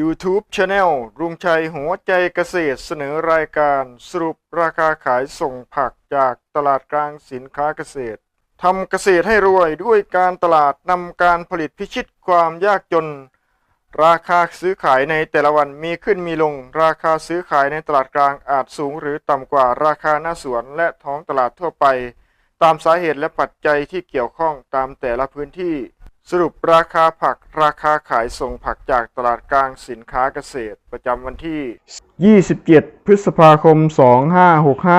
YouTube Channel รุงชัยหัวใจเกษตรเสนอรายการสรุปราคาขายส่งผักจากตลาดกลางสินค้าเกษตรทำเกษตรให้รวยด้วยการตลาดนำการผลิตพิชิตความยากจน ราคาซื้อขายในแต่ละวันมีขึ้นมีลง ราคาซื้อขายในตลาดกลางอาจสูงหรือต่ำกว่าราคาหน้าสวนและท้องตลาดทั่วไป ตามสาเหตุและปัจจัยที่เกี่ยวข้องตามแต่ละพื้นที่ สรุปราคาผักราคาขายส่งผักจากตลาดกลางสินค้าเกษตร ประจำวันที่ 27 พฤษภาคม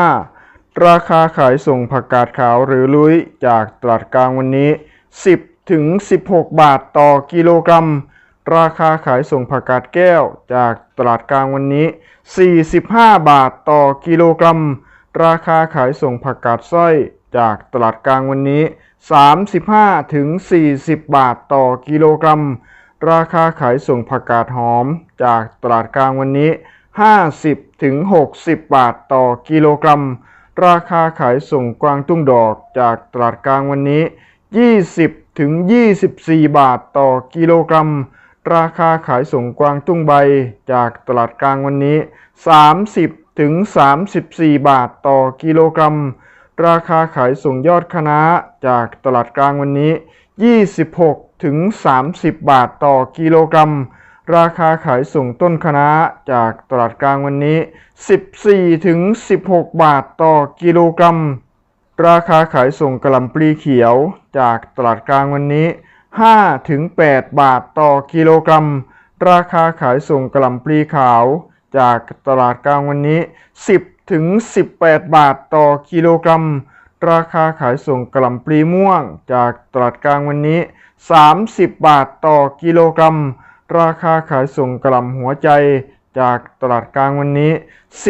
2565 ราคาขายส่งผักกาดขาวหรือลุยจากตลาดกลางวันนี้ 10 ถึง 16 บาทต่อกิโลกรัม ราคาขายส่งผักกาดแก้วจากตลาดกลางวันนี้ 45 บาทต่อกิโลกรัม ราคาขายส่งผักกาดสร้อยจากตลาดกลางวันนี้ 35 ถึง 40 บาทต่อกิโลกรัม ราคาขายส่งผักกาดหอมจากตลาดกลางวันนี้ 50 ถึง 60 บาทต่อกิโลกรัม ราคาขายส่งกวางตุ้งดอกจากตลาดกลางวันนี้ 20 ถึง 24 บาทต่อกิโลกรัม ราคาขายส่งกวางตุ้งใบจากตลาดกลางวันนี้ 30 ถึง 34 บาทต่อกิโลกรัม ราคาขายส่งยอดคณะจากตลาดกลางวันนี้ 26 ถึง 30 บาทต่อกิโลกรัม ราคาขายส่งต้นคณะจากตลาดกลางวันนี้ 14 ถึง 16 บาทต่อกิโลกรัม ราคาขายส่งกระหล่ำปลีเขียวจากตลาดกลางวันนี้ 5 ถึง 8 บาทต่อกิโลกรัม ราคาขายส่งกระหล่ำปลีขาวจากตลาดกลางวันนี้ 10 ถึง 18 บาทต่อกิโลกรัม ราคาขายส่งกล่ำปลีม่วง จากตลาดกลางวันนี้ 30 บาทต่อกิโลกรัม ราคาขายส่งกล่ำหัวใจ จากตลาดกลางวันนี้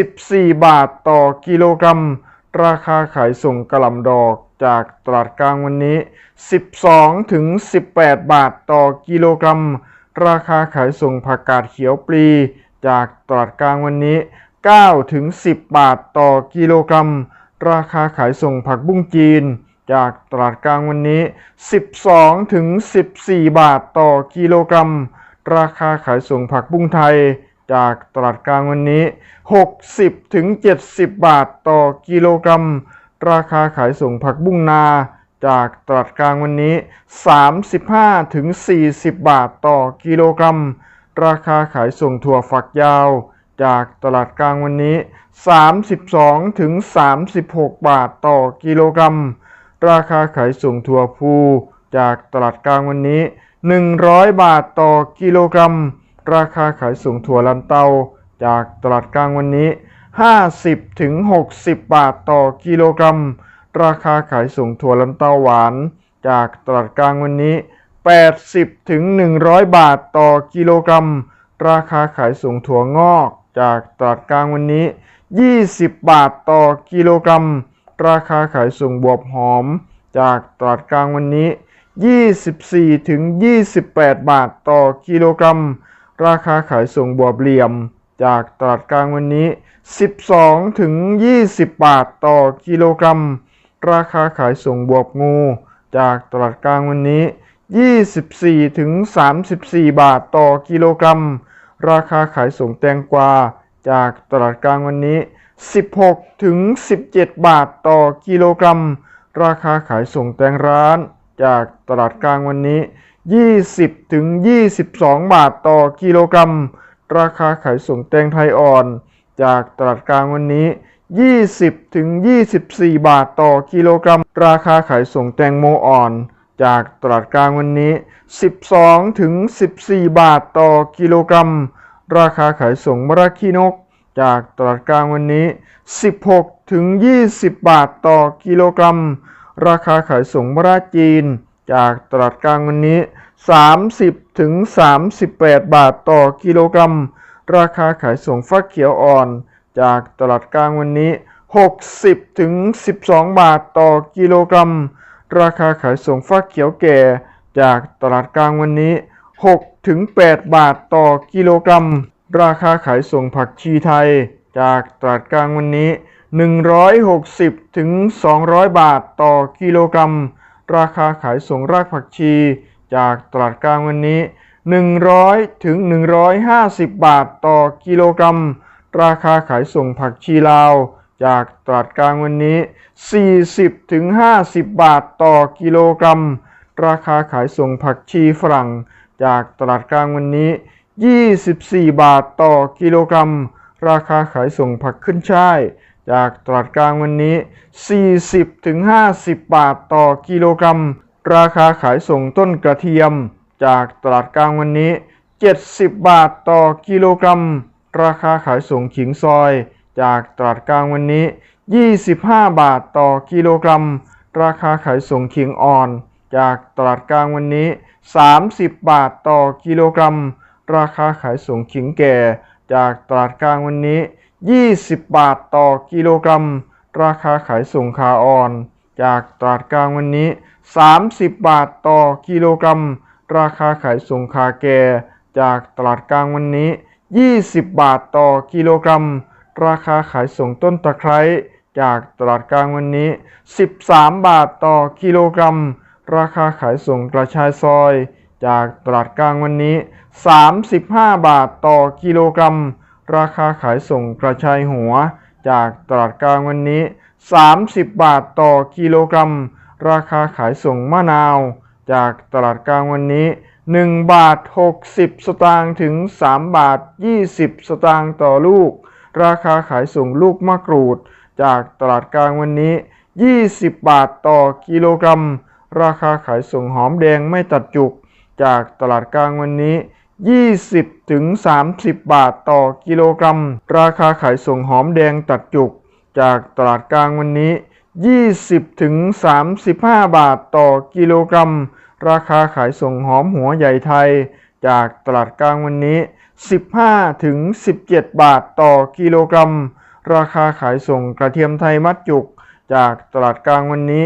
14 บาทต่อกิโลกรัม ราคาขายส่งกล่ำดอกจากตลาดกลางวันนี้ 12 ถึง 18 บาทต่อกิโลกรัม ราคาขายส่งผักกาดเขียวปลี จากตลาดกลางวันนี้ 9ถึง10 บาทต่อกิโลกรัม ราคาขายส่งผักบุ้งจีน จากตลาดกลางวันนี้ 12ถึง14 บาทต่อกิโลกรัม ราคาขายส่งผักบุ้งไทย จากตลาดกลางวันนี้ 60ถึง70 บาทต่อกิโลกรัม ราคาขายส่งผักบุ้งนา จากตลาดกลางวันนี้ 35ถึง40 บาทต่อกิโลกรัม ราคาขายส่งถั่วฝักยาว จากตลาดกลางวันนี้ 32 ถึง 36 บาทต่อกิโลกรัม ราคาขายส่งถั่วพูจากตลาดกลางวันนี้ 100 บาทต่อกิโลกรัม ราคาขายส่งถั่วลันเตา จากตลาดกลางวันนี้ 50 ถึง 60 บาทต่อกิโลกรัม ราคาขายส่งถั่วลันเตาหวาน จากตลาดกลางวันนี้ 80 ถึง 100 บาทต่อกิโลกรัม ราคาขายส่งถั่วงอก จากตลาดกลางวันนี้ 20 บาทต่อกิโลกรัม ราคาขายส่งบวบหอม จากตลาดกลางวันนี้ 24ถึง28 บาทต่อกิโลกรัม ราคาขายส่งบวบเหลี่ยม จากตลาดกลางวันนี้ 12ถึง20 บาทต่อกิโลกรัม ราคาขายส่งบวบงู จากตลาดกลางวันนี้ 24ถึง34 บาทต่อกิโลกรัม ราคาขายส่งแตงกวาจากตลาดกลางวันนี้ 16 ถึง 17 บาทต่อกิโลกรัม ราคาขายส่งแตงร้านจากตลาดกลางวันนี้ 20 ถึง 22 บาทต่อกิโลกรัม ราคาขายส่งแตงไทยอ่อน จากตลาดกลางวันนี้ 20 ถึง 24 บาทต่อกิโลกรัม ราคาขายส่งแตงโมอ่อน จากตลาดกลางวันนี้ 12 ถึง 14 บาทต่อกิโลกรัม ราคาขายส่งมะระขี้นก จากตลาดกลางวันนี้ 16 ถึง 20 บาทต่อกิโลกรัม ราคาขายส่งมะระจีน จากตลาดกลางวันนี้ 30 ถึง 38 บาทต่อกิโลกรัม ราคาขายส่งฟักเขียวอ่อน จากตลาดกลางวันนี้ 60 ถึง 12 บาทต่อกิโลกรัม ราคาขายส่งฟักเขียวแก่ จากตลาดกลางวันนี้6ถึง8บาทต่อกิโลกรัม ราคาขายส่งผักชีไทย จากตลาดกลางวันนี้ 160ถึง200 บาทต่อกิโลกรัม ราคาขายส่งรากผักชี จากตลาดกลางวันนี้ 100ถึง150 บาทต่อกิโลกรัม ราคาขายส่งผักชีลาว จากตลาดกลางวันนี้ 40ถึง50 บาทต่อกิโลกรัม ราคาขายส่งผักชีฝรั่ง จากตลาดกลางวันนี้ 24 บาทต่อกิโลกรัม ราคาขายส่งผักขึ้นช่าย จากตลาดกลางวันนี้ 40ถึง50 บาทต่อกิโลกรัม ราคาขายส่งต้นกระเทียม จากตลาดกลางวันนี้ 70 บาทต่อกิโลกรัม ราคาขายส่งขิงซอย จากตลาดกลางวันนี้ 25 บาทต่อกิโลกรัม ราคาขายส่งขิงอ่อน จากตลาดกลางวันนี้ 30 บาทต่อกิโลกรัม ราคาขายส่งขิงแก่ จากตลาดกลางวันนี้ 20 บาทต่อกิโลกรัม ราคาขายส่งขาอ่อน จากตลาดกลางวันนี้ 30 บาทต่อกิโลกรัม ราคาขายส่งขาแก่ จากตลาดกลางวันนี้ 20 บาทต่อกิโลกรัม ราคาขายส่งต้นตะไคร้ จากตลาดกลางวันนี้ 13 บาทต่อกิโลกรัม ราคาขายส่งกระชายซอย จากตลาดกลางวันนี้ 35 บาทต่อกิโลกรัม ราคาขายส่งกระชายหัว จากตลาดกลางวันนี้ 30 บาทต่อกิโลกรัม ราคาขายส่งมะนาว จากตลาดกลางวันนี้ 1 บาท 60 สตางค์ถึง 3 บาท 20 สตางค์ต่อลูก ราคาขายส่งลูกมะกรูด จากตลาดกลางวันนี้ 20 บาทต่อกิโลกรัม ราคาขายส่งหอมแดงไม่ตัดจุก จากตลาดกลางวันนี้ 20 ถึง 30 บาทต่อกิโลกรัม ราคาขายส่งหอมแดงตัดจุก จากตลาดกลางวันนี้ 20 ถึง 35 บาทต่อกิโลกรัม ราคาขายส่งหอมหัวใหญ่ไทย จากตลาดกลางวันนี้ 15 ถึง 17 บาทต่อกิโลกรัม ราคาขายส่งกระเทียมไทยมัดจุก จากตลาดกลางวันนี้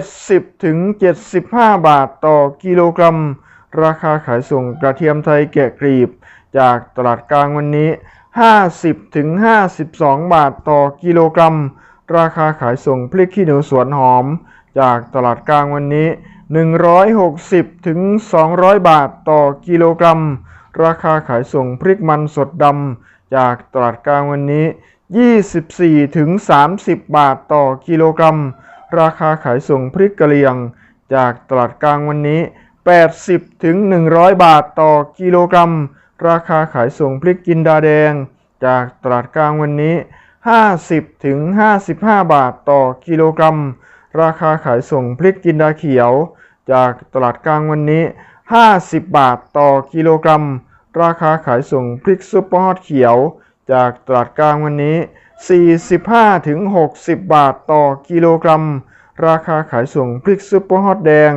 70 ถึง 75 บาทต่อกิโลกรัม ราคาขายส่งกระเทียมไทยแกะกรีบ จากตลาดกลางวันนี้ 50 ถึง 52 บาทต่อกิโลกรัม ราคาขายส่งพริกขี้หนูสวนหอม จากตลาดกลางวันนี้ 160 ถึง 200 บาทต่อกิโลกรัม ราคาขายส่งพริกมันสดดำจากตลาดกลางวันนี้ 24 ถึง 30 บาทต่อกิโลกรัม ราคาขายส่งพริกกะเหรี่ยง จากตลาดกลางวันนี้ 80 ถึง 100 บาทต่อกิโลกรัม ราคาขายส่งพริกจินดาแดง จากตลาดกลางวันนี้ 50 ถึง 55 บาทต่อกิโลกรัม ราคาขายส่งพริกจินดาเขียว จากตลาดกลางวันนี้ 50 บาทต่อกิโลกรัม ราคาขายส่งพริกซุปเปอร์ฮอตเขียว จากตลาดกลางวันนี้ 45ถึง60 บาทต่อกิโลกรัม ราคาขายส่งพริกซุปเปอร์ฮอตแดง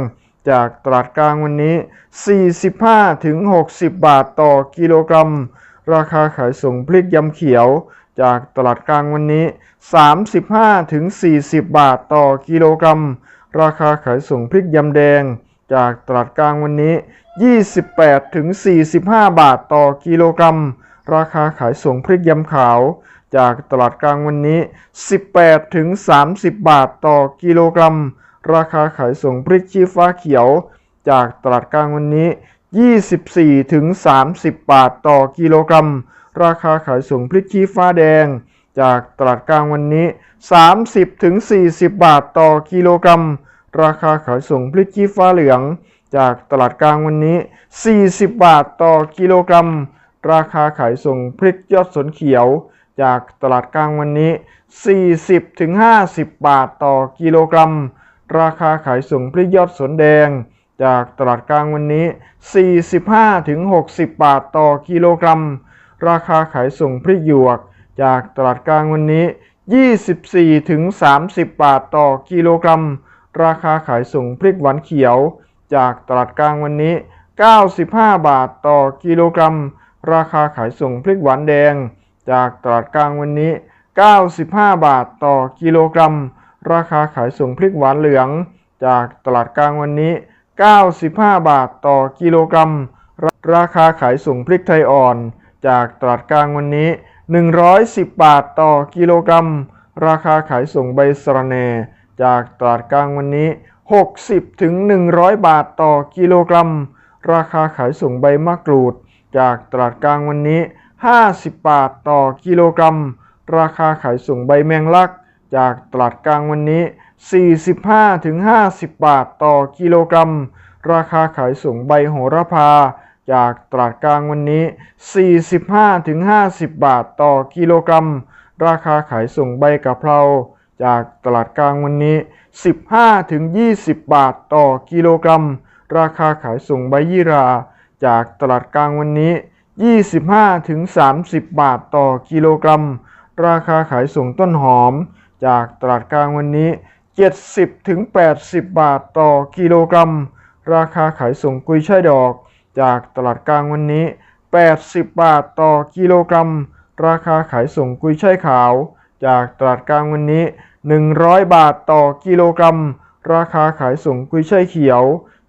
จากตลาดกลางวันนี้ 45ถึง60 บาทต่อกิโลกรัม ราคาขายส่งพริกยำเขียว จากตลาดกลางวันนี้ 35ถึง40 บาทต่อกิโลกรัม ราคาขายส่งพริกยำแดง จากตลาดกลางวันนี้ 28 ถึง 45 บาทต่อกิโลกรัม ราคาขายส่งพริกยำขาว จากตลาดกลางวันนี้ 18 ถึง 30 บาทต่อกิโลกรัม ราคาขายส่งพริกชี้ฟ้าเขียว จากตลาดกลางวันนี้ 24 ถึง 30 บาทต่อกิโลกรัม ราคาขายส่งพริกชี้ฟ้าแดง จากตลาดกลางวันนี้ 30 ถึง 40 บาทต่อกิโลกรัม ราคาขายส่งพริกชี้ฟ้าเหลือง จากตลาดกลางวันนี้ 40 บาทต่อกิโลกรัม ราคาขายส่งพริกยอดสนเขียว จากตลาดกลางวันนี้ 40ถึง50 บาทต่อกิโลกรัม ราคาขายส่งพริกยอดสนแดง จากตลาดกลางวันนี้ 45ถึง60 บาทต่อกิโลกรัม ราคาขายส่งพริกหยวก จากตลาดกลางวันนี้ 24ถึง30 บาทต่อกิโลกรัม ราคาขายส่งพริกหวานเขียว จากตลาดกลางวันนี้ 95 บาทต่อกิโลกรัม ราคาขายส่งพริกหวานแดง จากตลาดกลางวันนี้ 95 บาทต่อกิโลกรัม ราคาขายส่งพริกหวานเหลือง จากตลาดกลางวันนี้ 95 บาทต่อกิโลกรัม ราคาขายส่งพริกไทยอ่อน จากตลาดกลางวันนี้ 110 บาทต่อกิโลกรัม ราคาขายส่งใบสะระแหน่ จากตลาดกลางวันนี้ 60ถึง100 บาทต่อกิโลกรัม ราคาขายส่งใบมะกรูด จากตลาดกลางวันนี้ 50 บาทต่อกิโลกรัม ราคาขายส่งใบแมงลัก จากตลาดกลางวันนี้ 45ถึง50 บาทต่อกิโลกรัม ราคาขายส่งใบโหระพา จากตลาดกลางวันนี้ 45ถึง50 บาทต่อกิโลกรัม ราคาขายส่งใบกะเพรา จากตลาดกลางวันนี้ 15-20 บาทต่อกิโลกรัม ราคาขายส่งใบยี่รา จากตลาดกลางวันนี้ 25-30 บาทต่อกิโลกรัม ราคาขายส่งต้นหอม จากตลาดกลางวันนี้ 70-80 บาทต่อกิโลกรัม ราคาขายส่งกุยช่ายดอก จากตลาดกลางวันนี้ 80 บาทต่อกิโลกรัม ราคาขายส่งกุยช่ายขาว จากตลาดกลางวันนี้ 100 บาทต่อกิโลกรัม ราคาขายส่งกุยช่ายเขียว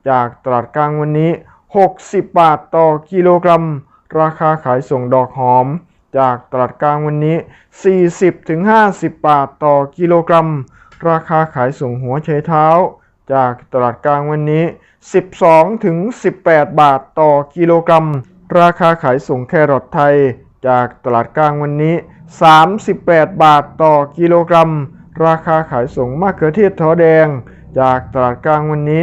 จากตลาดกลางวันนี้ 60 บาทต่อกิโลกรัม ราคาขายส่งดอกหอม จากตลาดกลางวันนี้ 40ถึง50 บาทต่อกิโลกรัม ราคาขายส่งหัวไชเท้า จากตลาดกลางวันนี้ 12ถึง18 บาทต่อกิโลกรัม ราคาขายส่งแครอทไทย จากตลาดกลางวันนี้ 38 บาทต่อกิโลกรัม ราคาขายส่งมะเขือเทศท้อแดง จากตลาดกลางวันนี้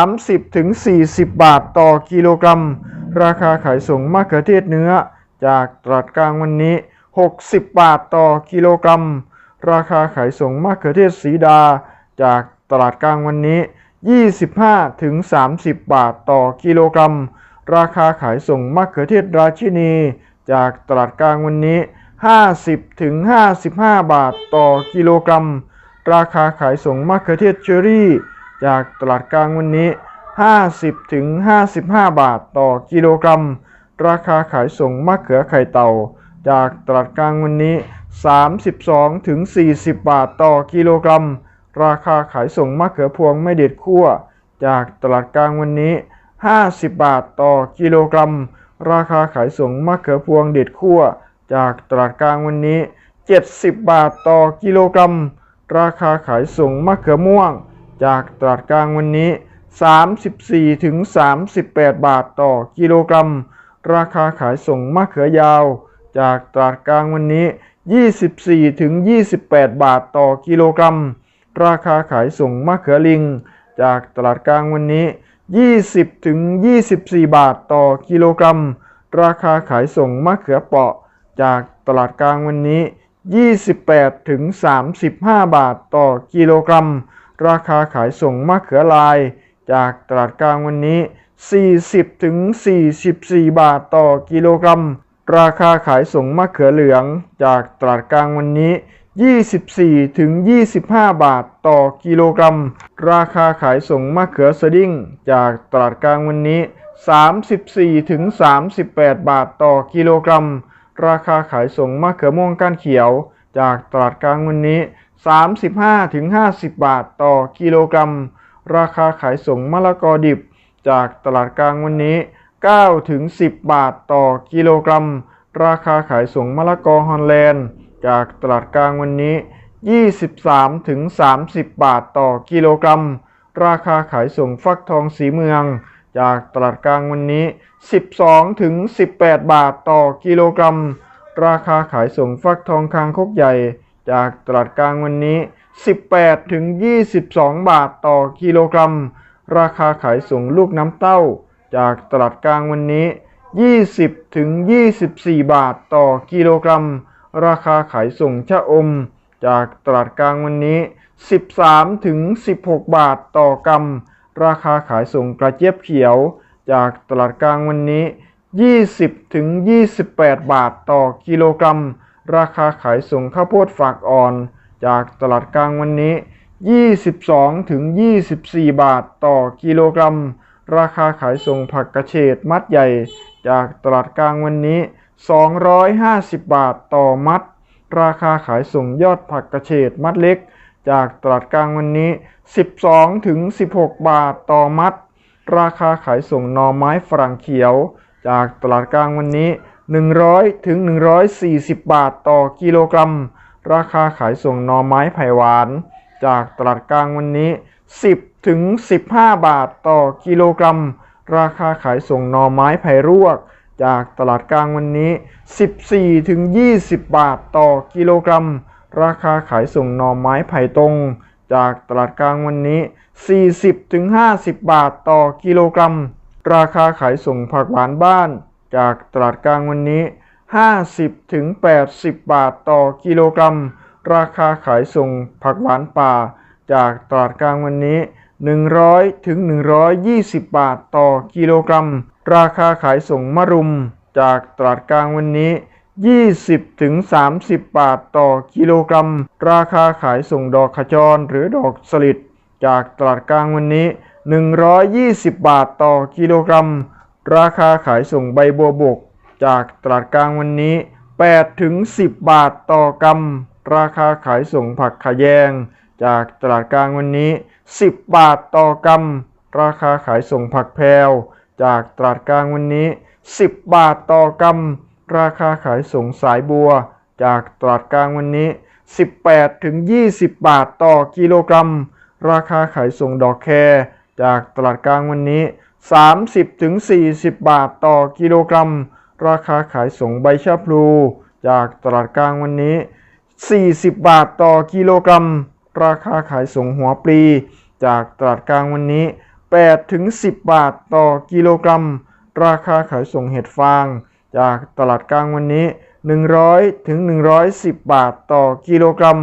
30ถึง40 บาทต่อกิโลกรัม ราคาขายส่งมะเขือเทศเนื้อ จากตลาดกลางวันนี้ 60 บาทต่อกิโลกรัม ราคาขายส่งมะเขือเทศสีดา จากตลาดกลางวันนี้ 25ถึง30 บาทต่อกิโลกรัม ราคาขายส่งมะเขือเทศราชินี จากตลาดกลางวันนี้ 50ถึง55 บาทต่อกิโลกรัม ราคาขายส่งมะเขือเทศเชอรี่ จากตลาดกลางวันนี้ 50ถึง55 บาทต่อกิโลกรัม ราคาขายส่งมะเขือไข่เต่า จากตลาดกลางวันนี้ 32ถึง40 บาทต่อกิโลกรัม ราคาขายส่งมะเขือพวงไม่เด็ดคั่วจากตลาดกลางวันนี้ 50 บาทต่อกิโลกรัม ราคาขายส่งมะเขือพวงเด็ดคั่ว จากตลาดกลางวันนี้ 70 บาทต่อกิโลกรัม ราคาขายส่งมะเขือม่วง จากตลาดกลางวันนี้ 34ถึง38 บาทต่อกิโลกรัม ราคาขายส่งมะเขือยาว จากตลาดกลางวันนี้ 24ถึง28 บาทต่อกิโลกรัม ราคาขายส่งมะเขือลิง จากตลาดกลางวันนี้ 20ถึง24 บาทต่อกิโลกรัม ราคาขายส่งมะเขือเปราะ จากตลาดกลางวันนี้ 28 ถึง 35 บาทต่อกิโลกรัม ราคาขายส่งมะเขือลาย จากตลาดกลางวันนี้ 40 ถึง 44 บาทต่อกิโลกรัม ราคาขายส่งมะเขือเหลือง จากตลาดกลางวันนี้ 24 ถึง 25 บาทต่อกิโลกรัม ราคาขายส่งมะเขือสดิ้ง จากตลาดกลางวันนี้ 34 ถึง 38 บาทต่อกิโลกรัม ราคาขายส่งมะเขือม่วงก้านเขียว จากตลาดกลางวันนี้ 35-50 บาทต่อกิโลกรัม ราคาขายส่งมะละกอดิบ จากตลาดกลางวันนี้ 9-10 บาทต่อกิโลกรัม ราคาขายส่งมะละกอฮอลแลนด์ จากตลาดกลางวันนี้ 23-30 บาทต่อกิโลกรัม ราคาขายส่งฟักทองสีเมือง จากตลาดกลางวันนี้ 12 ถึง 18 บาทต่อกิโลกรัม ราคาขายส่งฟักทองคางคกใหญ่ จากตลาดกลางวันนี้ 18 ถึง 22 บาทต่อกิโลกรัม ราคาขายส่งลูกน้ำเต้า จากตลาดกลางวันนี้ 20 ถึง 24 บาทต่อกิโลกรัม ราคาขายส่งชะอม จากตลาดกลางวันนี้ 13 ถึง 16 บาทต่อกำ ราคาขายส่งกระเจี๊ยบเขียวจากตลาดกลางวันนี้ 20ถึง28 บาทต่อกิโลกรัม ราคาขายส่งข้าวโพดฝากอ่อน จากตลาดกลางวันนี้ 22ถึง24 บาทต่อกิโลกรัม ราคาขายส่งผักกระเฉดมัดใหญ่ จากตลาดกลางวันนี้ 250 บาทต่อมัด ราคาขายส่งยอดผักกระเฉดมัดเล็ก จากตลาดกลางวันนี้ 12 ถึง 16 บาทต่อมัด ราคาขายส่งหน่อไม้ฝรั่งเขียว จากตลาดกลางวันนี้ 100 ถึง 140 บาทต่อกิโลกรัม ราคาขายส่งหน่อไม้ไผ่หวาน จากตลาดกลางวันนี้ 10 ถึง 15 บาทต่อกิโลกรัม ราคาขายส่งหน่อไม้ไผ่รวกจากตลาดกลางวันนี้ 14 ถึง 20 บาทต่อกิโลกรัม ราคาขายส่งหน่อไม้ไผ่ตรง จากตลาดกลางวันนี้ 40-50 บาทต่อกิโลกรัม ราคาขายส่งผักหวานบ้าน จากตลาดกลางวันนี้ 50-80 บาทต่อกิโลกรัม ราคาขายส่งผักหวานป่า จากตลาดกลางวันนี้ 100-120 บาทต่อกิโลกรัม ราคาขายส่งมะรุม จากตลาดกลางวันนี้ 20ถึง30 บาทต่อกิโลกรัม ราคาขายส่งดอกขจรหรือดอกสลิดจากตลาดกลางวันนี้ 120 บาทต่อกิโลกรัม ราคาขายส่งใบบัวบก จากตลาดกลางวันนี้8ถึง10 บาทต่อกรัม ราคาขายส่งผักขะแยง จากตลาดกลางวันนี้ 10 บาทต่อกรัม ราคาขายส่งผักแพรวจากตลาดกลางวันนี้ 10 บาทต่อกรัม ราคาขายส่งสายบัว จากตลาดกลางวันนี้ 18ถึง20 บาทต่อกิโลกรัม ราคาขายส่งดอกแครจากตลาดกลางวันนี้ 30ถึง40 บาทต่อกิโลกรัม ราคาขายส่งใบชะพลู จากตลาดกลางวันนี้ 40 บาทต่อกิโลกรัม ราคาขายส่งหัวปลี จากตลาดกลางวันนี้8ถึง10 บาทต่อกิโลกรัม ราคาขายส่งเห็ดฟาง จากตลาดกลางวันนี้ 100 ถึง 110 บาทต่อกิโลกรัม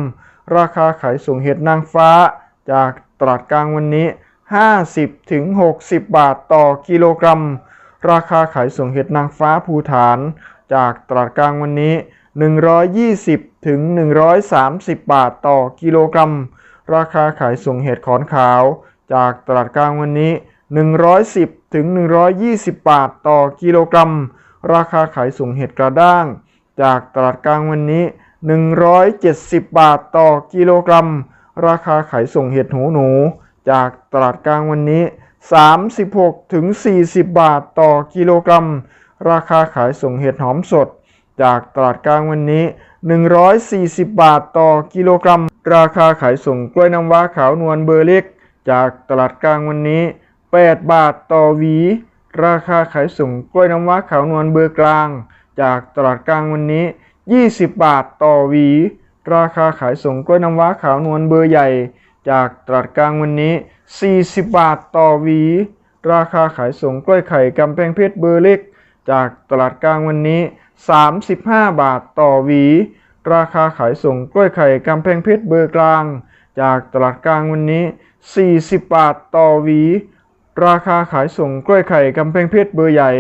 ราคาขายส่งเห็ดนางฟ้า จากตลาดกลางวันนี้ 50 ถึง 60 บาทต่อกิโลกรัม ราคาขายส่งเห็ดนางฟ้าภูฐาน จากตลาดกลางวันนี้ 120 ถึง 130 บาทต่อกิโลกรัม ราคาขายส่งเห็ดขอนขาว จากตลาดกลางวันนี้ 110 ถึง 120 บาทต่อกิโลกรัม ราคาขายส่งเห็ดกระด้าง จากตลาดกลางวันนี้ 170 บาทต่อกิโลกรัม ราคาขายส่งเห็ดหูหนู จากตลาดกลางวันนี้ 36ถึง40 บาทต่อกิโลกรัม ราคาขายส่งเห็ดหอมสด จากตลาดกลางวันนี้ 140 บาทต่อกิโลกรัม ราคาขายส่งกล้วยน้ำว้าขาวนวลเบอร์เล็ก จากตลาดกลางวันนี้ 8 บาทต่อหวี ราคาขายส่งกล้วยน้ำว้าขาวนวลเบอร์กลาง จากตลาดกลางวันนี้ 20 บาทต่อหวี ราคาขายส่งกล้วยน้ำว้าขาวนวลเบอร์ใหญ่ จากตลาดกลางวันนี้ 40 บาทต่อหวี ราคาขายส่งกล้วยไข่กำแพงเพชรเบอร์เล็ก จากตลาดกลางวันนี้ 35 บาทต่อหวี ราคาขายส่งกล้วยไข่กำแพงเพชรเบอร์กลาง จากตลาดกลางวันนี้ 40 บาทต่อหวี ราคาขายส่งกล้วยไข่กำแพงเพชรเบอร์ใหญ่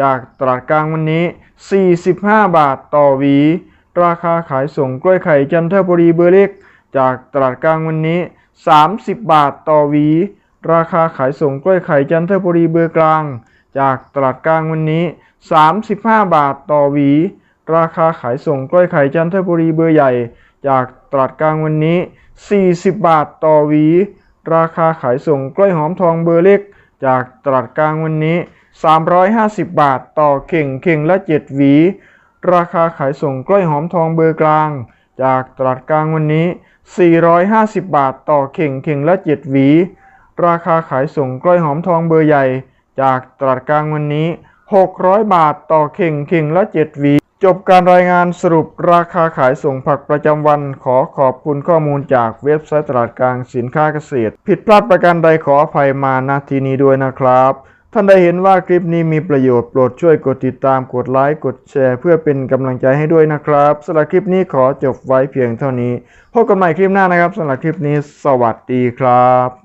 จากตลาดกลางวันนี้ 45 บาทต่อหวี ราคาขายส่งกล้วยไข่จันทบุรีเบอร์เล็ก จากตลาดกลางวันนี้ 30 บาทต่อหวี ราคาขายส่งกล้วยไข่จันทบุรีเบอร์กลาง จากตลาดกลางวันนี้ 35 บาทต่อหวี ราคาขายส่งกล้วยไข่จันทบุรีเบอร์ใหญ่ จากตลาดกลางวันนี้ 40 บาทต่อหวี ราคาขายส่งกล้วยหอมทองเบอร์เล็ก จากตลาดกลางวันนี้ 350 บาทต่อเข่งเข่งละ 7 หวี ราคาขายส่งกล้วยหอมทองเบอร์กลาง จากตลาดกลางวันนี้ 450 บาทต่อเข่งเข่งละ 7 หวี ราคาขายส่งกล้วยหอมทองเบอร์ใหญ่ จากตลาดกลางวันนี้ 600 บาทต่อเข่งเข่งละ 7 หวี จบการรายงานสรุปราคาขายส่งผักประจำวัน ขอขอบคุณข้อมูลจากเว็บไซต์ตลาดกลางสินค้าเกษตร ผิดพลาดประการใดขออภัยมาณที่นี้ด้วยนะครับ ท่านใดเห็นว่าคลิปนี้มีประโยชน์โปรดช่วยกดติดตามกดไลค์กดแชร์ เพื่อเป็นกำลังใจให้ด้วยนะครับสำหรับคลิปนี้ขอจบไว้เพียงเท่านี้พบกันใหม่คลิปหน้านะครับสำหรับคลิปนี้ สวัสดีครับ